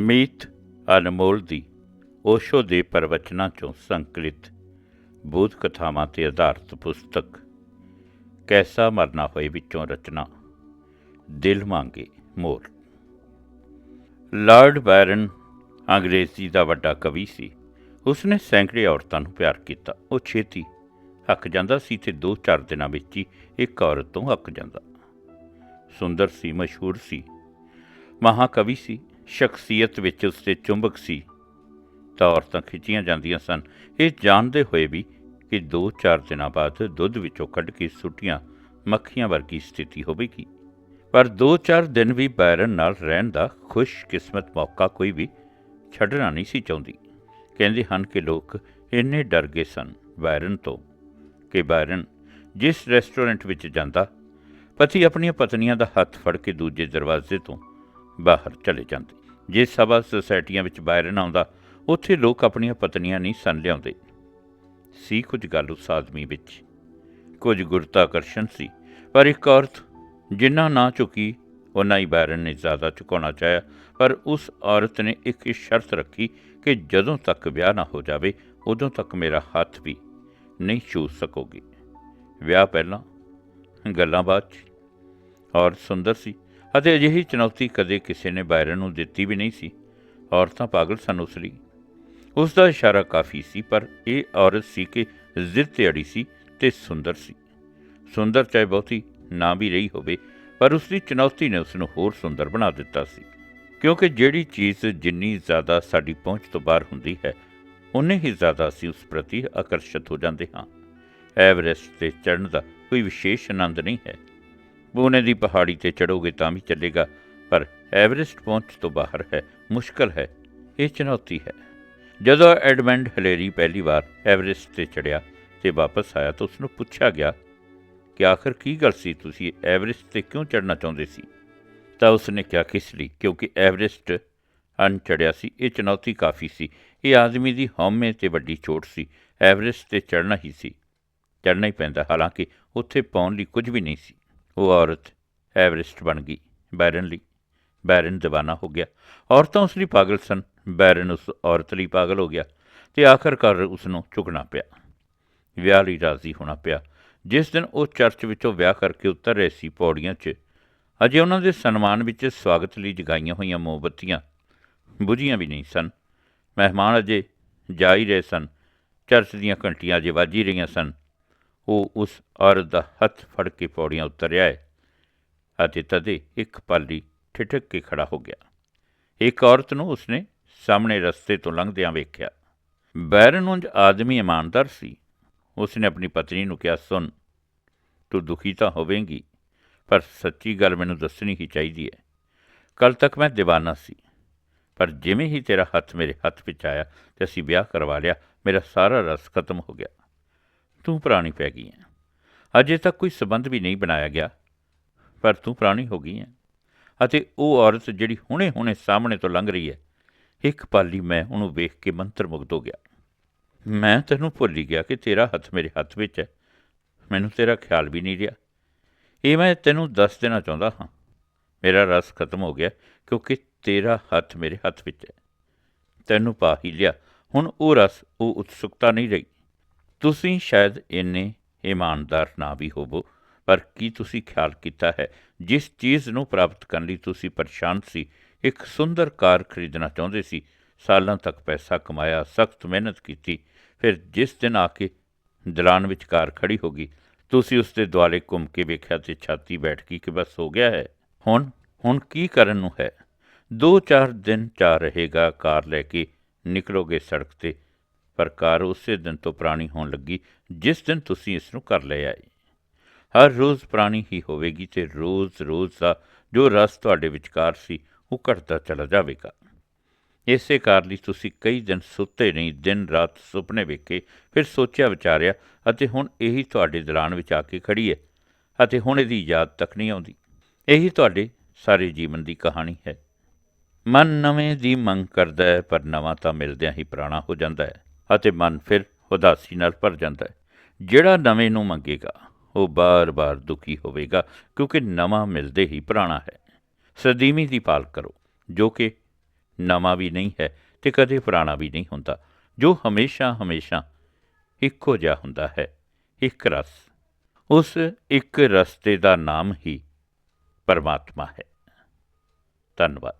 ਮੀਤ ਅਨਮੋਲ ਦੀ ਓਸ਼ੋ ਦੇ ਪ੍ਰਵਚਨਾਂ ਚੋਂ ਸੰਕਲਿਤ ਬੋਧ ਕਥਾਵਾਂ ਤੇ ਆਧਾਰਿਤ ਪੁਸਤਕ, ਕੈਸਾ ਮਰਨਾ ਹੋਏ ਵਿੱਚੋਂ ਰਚਨਾ, ਦਿਲ ਮੰਗੇ ਮੋਰ। ਲਾਰਡ ਬੈਰਨ ਅੰਗਰੇਜ਼ੀ ਦਾ ਵੱਡਾ ਕਵੀ ਸੀ। ਉਸਨੇ ਸੈਂਕੜੇ ਔਰਤਾਂ ਨੂੰ ਪਿਆਰ ਕੀਤਾ। ਉਹ ਛੇਤੀ ਹੱਕ ਜਾਂਦਾ ਸੀ ਤੇ 2-4 ਦਿਨਾਂ ਵਿੱਚ ਹੀ ਇੱਕ ਔਰਤ ਤੋਂ ਹੱਕ ਜਾਂਦਾ। ਸੁੰਦਰ ਸੀ, ਮਸ਼ਹੂਰ ਸੀ, ਮਹਾਕਵੀ ਸੀ। ਸ਼ਖਸੀਅਤ ਵਿੱਚ ਉਸ 'ਤੇ ਚੁੰਬਕ ਸੀ। ਤਾਂ ਔਰਤਾਂ ਖਿੱਚੀਆਂ ਜਾਂਦੀਆਂ ਸਨ। ਇਹ ਜਾਣਦੇ ਹੋਏ ਵੀ ਕਿ 2-4 ਦਿਨਾਂ ਬਾਅਦ ਦੁੱਧ ਵਿੱਚੋਂ ਕੱਢ ਕੇ ਸੁੱਟੀਆਂ ਮੱਖੀਆਂ ਵਰਗੀ ਸਥਿਤੀ ਹੋਵੇਗੀ। ਪਰ 2-4 ਦਿਨ ਵੀ ਬਾਇਰਨ ਨਾਲ ਰਹਿਣ ਦਾ ਖੁਸ਼ਕਿਸਮਤ ਮੌਕਾ ਕੋਈ ਵੀ ਛੱਡਣਾ ਨਹੀਂ ਸੀ ਚਾਹੁੰਦੀ। ਕਹਿੰਦੇ ਹਨ ਕਿ ਲੋਕ ਇੰਨੇ ਡਰ ਗਏ ਸਨ ਬਾਇਰਨ ਤੋਂ ਕਿ ਬਾਇਰਨ ਜਿਸ ਰੈਸਟੋਰੈਂਟ ਵਿੱਚ ਜਾਂਦਾ, ਪਤੀ ਆਪਣੀਆਂ ਪਤਨੀਆਂ ਦਾ ਹੱਥ ਫੜ ਕੇ ਦੂਜੇ ਦਰਵਾਜ਼ੇ ਤੋਂ ਬਾਹਰ ਚਲੇ ਜਾਂਦੇ। ਜੇ ਸਭਾ ਸੁਸਾਇਟੀਆਂ ਵਿੱਚ ਬਾਇਰਨ ਆਉਂਦਾ, ਉੱਥੇ ਲੋਕ ਆਪਣੀਆਂ ਪਤਨੀਆਂ ਨਹੀਂ ਸਨ ਲਿਆਉਂਦੇ। ਸੀ ਕੁਝ ਗੱਲ ਉਸ ਆਦਮੀ ਵਿੱਚ। ਕੁਝ ਗੁਰਤਾਕਰਸ਼ਣ ਸੀ, ਪਰ ਇੱਕ ਔਰਤ ਜਿੰਨਾ ਨਾ ਚੁੱਕੀ ਉਹਨਾਂ ਹੀ ਬਾਇਰਨ ਨੇ ਜ਼ਿਆਦਾ ਚੁਕਾਉਣਾ ਚਾਹਿਆ। ਪਰ ਉਸ ਔਰਤ ਨੇ ਇੱਕ ਸ਼ਰਤ ਰੱਖੀ ਕਿ ਜਦੋਂ ਤੱਕ ਵਿਆਹ ਨਾ ਹੋ ਜਾਵੇ, ਉਦੋਂ ਤੱਕ ਮੇਰਾ ਹੱਥ ਵੀ ਨਹੀਂ ਛੂ ਸਕੋਗੇ। ਵਿਆਹ ਪਹਿਲਾਂ, ਗੱਲਾਂ ਬਾਅਦ 'ਚ। ਔਰ ਸੁੰਦਰ ਸੀ ਅਤੇ ਅਜਿਹੀ ਚੁਣੌਤੀ ਕਦੇ ਕਿਸੇ ਨੇ ਬਾਇਰਨ ਨੂੰ ਦਿੱਤੀ ਵੀ ਨਹੀਂ ਸੀ। ਔਰਤਾਂ ਪਾਗਲ ਸਨ ਉਸ ਲਈ। ਉਸ ਦਾ ਇਸ਼ਾਰਾ ਕਾਫੀ ਸੀ, ਪਰ ਇਹ ਔਰਤ ਸੀ ਕਿ ਜ਼ਿੱਦ ਤੇ ਅੜੀ ਸੀ ਤੇ ਸੁੰਦਰ ਸੀ। ਸੁੰਦਰ ਚਾਹੇ ਬਹੁਤੀ ਨਾ ਵੀ ਰਹੀ ਹੋਵੇ, ਪਰ ਉਸ ਦੀ ਚੁਣੌਤੀ ਨੇ ਉਸ ਨੂੰ ਹੋਰ ਸੁੰਦਰ ਬਣਾ ਦਿੱਤਾ ਸੀ। ਕਿਉਂਕਿ ਜਿਹੜੀ ਚੀਜ਼ ਜਿੰਨੀ ਜ਼ਿਆਦਾ ਸਾਡੀ ਪਹੁੰਚ ਤੋਂ ਬਾਹਰ ਹੁੰਦੀ ਹੈ, ਉਨੇ ਹੀ ਜ਼ਿਆਦਾ ਅਸੀਂ ਉਸ ਪ੍ਰਤੀ ਆਕਰਸ਼ਿਤ ਹੋ ਜਾਂਦੇ ਹਾਂ। ਐਵਰੈਸਟ ਤੇ ਚੜ੍ਹਨ ਦਾ ਕੋਈ ਵਿਸ਼ੇਸ਼ ਆਨੰਦ ਨਹੀਂ ਹੈ। ਪੂਨੇ ਦੀ ਪਹਾੜੀ ਤੇ ਚੜੋਗੇ ਤਾਂ ਵੀ ਚੱਲੇਗਾ, ਪਰ ਐਵਰੈਸਟ ਪਹੁੰਚ ਤੋਂ ਬਾਹਰ ਹੈ, ਮੁਸ਼ਕਲ ਹੈ, ਇਹ ਚੁਣੌਤੀ ਹੈ। ਜਦੋਂ ਐਡਮੰਡ ਹਲੇਰੀ ਪਹਿਲੀ ਵਾਰ ਐਵਰੈਸਟ ਤੇ ਚੜਿਆ ਤੇ ਵਾਪਸ ਆਇਆ ਤਾਂ ਉਸ ਨੂੰ ਪੁੱਛਿਆ ਗਿਆ, ਕਿ ਆਖਰ ਕੀ ਗੱਲ ਸੀ? ਤੁਸੀਂ ਐਵਰੈਸਟ ਤੇ ਕਿਉਂ ਚੜਨਾ ਚਾਹੁੰਦੇ ਸੀ? ਤਾਂ ਉਸ ਨੇ ਕਿਹਾ, ਕਿਸ ਲਈ? ਕਿਉਂਕਿ ਐਵਰੈਸਟ ਅਨ ਚੜਿਆ ਸੀ, ਇਹ ਚੁਣੌਤੀ ਕਾਫੀ ਸੀ। ਇਹ ਆਦਮੀ ਦੀ ਹਉਮੈ ਤੇ ਵੱਡੀ ਚੋਟ ਸੀ, ਐਵਰੈਸਟ ਤੇ ਚੜਨਾ ਹੀ ਸੀ। ਚੜਨਾ ਹੀ ਪੈਂਦਾ, ਹਾਲਾਂਕਿ ਉੱਥੇ ਪਾਉਣ ਲਈ ਕੁਝ ਵੀ ਨਹੀਂ ਸੀ। ਉਹ ਔਰਤ ਐਵਰੈਸਟ ਬਣ ਗਈ। ਬੈਰਨ ਲਈ, ਬੈਰਨ دیਵਾਨਾ ਹੋ ਗਿਆ। ਔਰਤਾਂ ਉਸ ਲਈ ਪਾਗਲ ਸਨ। ਬੈਰਨ ਉਸ ਔਰਤ ਲਈ ਪਾਗਲ ਹੋ ਗਿਆ ਤੇ ਆਖਰਕਾਰ ਉਸ ਨੂੰ ਝੁਕਣਾ ਪਿਆ। ਵਿਆਹ ਲਈ ਰਾਜ਼ੀ ਹੋਣਾ ਪਿਆ। ਜਿਸ ਦਿਨ ਉਹ ਚਰਚ ਵਿੱਚੋਂ ਵਿਆਹ ਕਰਕੇ ਉਤਰ ਰਹੇ ਸੀ ਪੌੜੀਆਂ 'ਚ, ਅਜੇ ਉਹਨਾਂ ਦੇ ਸਨਮਾਨ ਵਿੱਚ ਸਵਾਗਤ ਲਈ ਜਗਾਈਆਂ ਹੋਈਆਂ ਮੋਮਬੱਤੀਆਂ ਬੁਝੀਆਂ ਵੀ ਨਹੀਂ ਸਨ। ਮਹਿਮਾਨ ਅਜੇ ਜਾ ਹੀ ਰਹੇ ਸਨ। ਚਰਚ ਦੀਆਂ ਘੰਟੀਆਂ ਅਜੇ ਵੱਜ ਹੀ ਰਹੀਆਂ ਸਨ। ਉਹ ਉਸ ਔਰਤ ਦਾ ਹੱਥ ਫੜ ਕੇ ਪੌੜੀਆਂ ਉਤਰਿਆ ਹੈ ਅਤੇ ਤਦੇ ਇੱਕ ਪਾਲੀ ਠਿਠਕ ਕੇ ਖੜਾ ਹੋ ਗਿਆ। ਇੱਕ ਔਰਤ ਨੂੰ ਉਸਨੇ ਸਾਹਮਣੇ ਰਸਤੇ ਤੋਂ ਲੰਘਦਿਆਂ ਵੇਖਿਆ। ਬੈਰਨ ਉਂਝ ਆਦਮੀ ਇਮਾਨਦਾਰ ਸੀ। ਉਸਨੇ ਆਪਣੀ ਪਤਨੀ ਨੂੰ ਕਿਹਾ, ਸੁਣ, ਤੂੰ ਦੁਖੀ ਤਾਂ ਹੋਵੇਂਗੀ, ਪਰ ਸੱਚੀ ਗੱਲ ਮੈਨੂੰ ਦੱਸਣੀ ਹੀ ਚਾਹੀਦੀ ਹੈ। ਕੱਲ ਤੱਕ ਮੈਂ دیਵਾਨਾ ਸੀ, ਪਰ ਜਿਵੇਂ ਹੀ ਤੇਰਾ ਹੱਥ ਮੇਰੇ ਹੱਥ ਵਿੱਚ ਆਇਆ ਤੇ ਅਸੀਂ ਵਿਆਹ ਕਰਵਾ ਲਿਆ, ਮੇਰਾ ਸਾਰਾ ਰਸ ਖਤਮ ਹੋ ਗਿਆ। ਤੂੰ ਪੁਰਾਣੀ ਪੈ ਗਈ ਹੈ। ਅਜੇ ਤੱਕ ਕੋਈ ਸਬੰਧ ਵੀ ਨਹੀਂ ਬਣਾਇਆ ਗਿਆ, ਪਰ ਤੂੰ ਪੁਰਾਣੀ ਹੋ ਗਈ ਹੈ। ਅਤੇ ਉਹ ਔਰਤ ਜਿਹੜੀ ਹੁਣੇ-ਹੁਣੇ ਸਾਹਮਣੇ ਤੋਂ ਲੰਘ ਰਹੀ ਹੈ, ਇੱਕ ਪਾਲੀ ਮੈਂ ਉਹਨੂੰ ਵੇਖ ਕੇ ਮੰਤਰ ਮੁਗਧ ਹੋ ਗਿਆ। ਮੈਂ ਤੈਨੂੰ ਭੁੱਲ ਹੀ ਗਿਆ ਕਿ ਤੇਰਾ ਹੱਥ ਮੇਰੇ ਹੱਥ ਵਿੱਚ ਹੈ। ਮੈਨੂੰ ਤੇਰਾ ਖਿਆਲ ਵੀ ਨਹੀਂ ਰਿਹਾ। ਇਹ ਮੈਂ ਤੈਨੂੰ ਦੱਸ ਦੇਣਾ ਚਾਹੁੰਦਾ ਹਾਂ। ਮੇਰਾ ਰਸ ਖਤਮ ਹੋ ਗਿਆ ਕਿਉਂਕਿ ਤੇਰਾ ਹੱਥ ਮੇਰੇ ਹੱਥ ਵਿੱਚ ਹੈ। ਤੈਨੂੰ ਪਾ ਹੀ ਲਿਆ। ਹੁਣ ਉਹ ਰਸ, ਉਹ ਉਤਸੁਕਤਾ ਨਹੀਂ ਰਹੀ। ਤੁਸੀਂ ਸ਼ਾਇਦ ਇੰਨੇ ਇਮਾਨਦਾਰ ਨਾ ਵੀ ਹੋਵੋ, ਪਰ ਕੀ ਤੁਸੀਂ ਖਿਆਲ ਕੀਤਾ ਹੈ, ਜਿਸ ਚੀਜ਼ ਨੂੰ ਪ੍ਰਾਪਤ ਕਰਨ ਲਈ ਤੁਸੀਂ ਪਰੇਸ਼ਾਨ ਸੀ, ਇੱਕ ਸੁੰਦਰ ਕਾਰ ਖਰੀਦਣਾ ਚਾਹੁੰਦੇ ਸੀ, ਸਾਲਾਂ ਤੱਕ ਪੈਸਾ ਕਮਾਇਆ, ਸਖਤ ਮਿਹਨਤ ਕੀਤੀ, ਫਿਰ ਜਿਸ ਦਿਨ ਆ ਕੇ ਦਲਾਨ ਵਿੱਚ ਕਾਰ ਖੜੀ ਹੋ ਗਈ, ਤੁਸੀਂ ਉਸ ਦੇ ਦੁਆਲੇ ਘੁੰਮ ਕੇ ਵੇਖਿਆ ਤੇ ਛਾਤੀ ਬੈਠ ਗਈ ਕਿ ਬਸ ਹੋ ਗਿਆ ਹੈ। ਹੁਣ ਹੁਣ ਕੀ ਕਰਨ ਨੂੰ ਹੈ? ਦੋ ਚਾਰ ਦਿਨ ਚਾ ਰਹੇਗਾ ਕਾਰ ਲੈ ਕੇ ਨਿਕਲੋਗੇ ਸੜਕ ਤੇ ਪਰ ਕਾਰ ਉਸੇ ਦਿਨ ਤੋਂ ਪੁਰਾਣੀ ਹੋਣ ਲੱਗੀ, ਜਿਸ ਦਿਨ ਤੁਸੀਂ ਇਸ ਨੂੰ ਕਰ ਲਿਆ ਏ ਹਰ ਰੋਜ਼ ਪੁਰਾਣੀ ਹੀ ਹੋਵੇਗੀ ਤੇ ਰੋਜ਼-ਰੋਜ਼ ਦਾ ਜੋ ਰਸ ਤੁਹਾਡੇ ਵਿਚਕਾਰ ਸੀ, ਉਹ ਘਟਦਾ ਚਲਾ ਜਾਵੇਗਾ। ਇਸੇ ਕਾਰ ਲਈ ਤੁਸੀਂ ਕਈ ਦਿਨ ਸੁੱਤੇ ਨਹੀਂ, ਦਿਨ ਰਾਤ ਸੁਪਨੇ ਵੇਖੇ, ਫਿਰ ਸੋਚਿਆ ਵਿਚਾਰਿਆ, ਅਤੇ ਹੁਣ ਇਹੀ ਤੁਹਾਡੇ ਦਲਾਨ ਵਿੱਚ ਆ ਕੇ ਖੜੀ ਹੈ ਅਤੇ ਹੁਣ ਇਹਦੀ ਯਾਦ ਤੱਕ ਨਹੀਂ ਆਉਂਦੀ। ਇਹੀ ਤੁਹਾਡੇ ਸਾਰੇ ਜੀਵਨ ਦੀ ਕਹਾਣੀ ਹੈ। ਮਨ ਨਵੇਂ ਦੀ ਮੰਗ ਕਰਦਾ ਹੈ, ਪਰ ਨਵਾਂ ਤਾਂ ਮਿਲਦਿਆਂ ਹੀ ਪੁਰਾਣਾ ਹੋ ਜਾਂਦਾ ਹੈ। ਅਤੇ ਮਨ ਫਿਰ ਉਦਾਸੀ ਨਾਲ ਭਰ ਜਾਂਦਾ ਹੈ। ਜਿਹੜਾ ਨਵੇਂ ਨੂੰ ਮੰਗੇਗਾ, ਉਹ ਬਾਰ-ਬਾਰ ਦੁਖੀ ਹੋਵੇਗਾ, ਕਿਉਂਕਿ ਨਵਾਂ ਮਿਲਦੇ ਹੀ ਪੁਰਾਣਾ ਹੈ। ਸਦੀਮੀ ਦੀ ਪਾਲ ਕਰੋ, ਜੋ ਕਿ ਨਵਾਂ ਵੀ ਨਹੀਂ ਹੈ ਤੇ ਕਦੇ ਪੁਰਾਣਾ ਵੀ ਨਹੀਂ ਹੁੰਦਾ, ਜੋ ਹਮੇਸ਼ਾ ਹਮੇਸ਼ਾ ਇੱਕੋ ਜਿਹਾ ਹੁੰਦਾ ਹੈ, ਇੱਕ ਰਸ। ਉਸ ਇੱਕ ਰਸਤੇ ਦਾ ਨਾਮ ਹੀ ਪਰਮਾਤਮਾ ਹੈ। ਧੰਨਵਾਦ।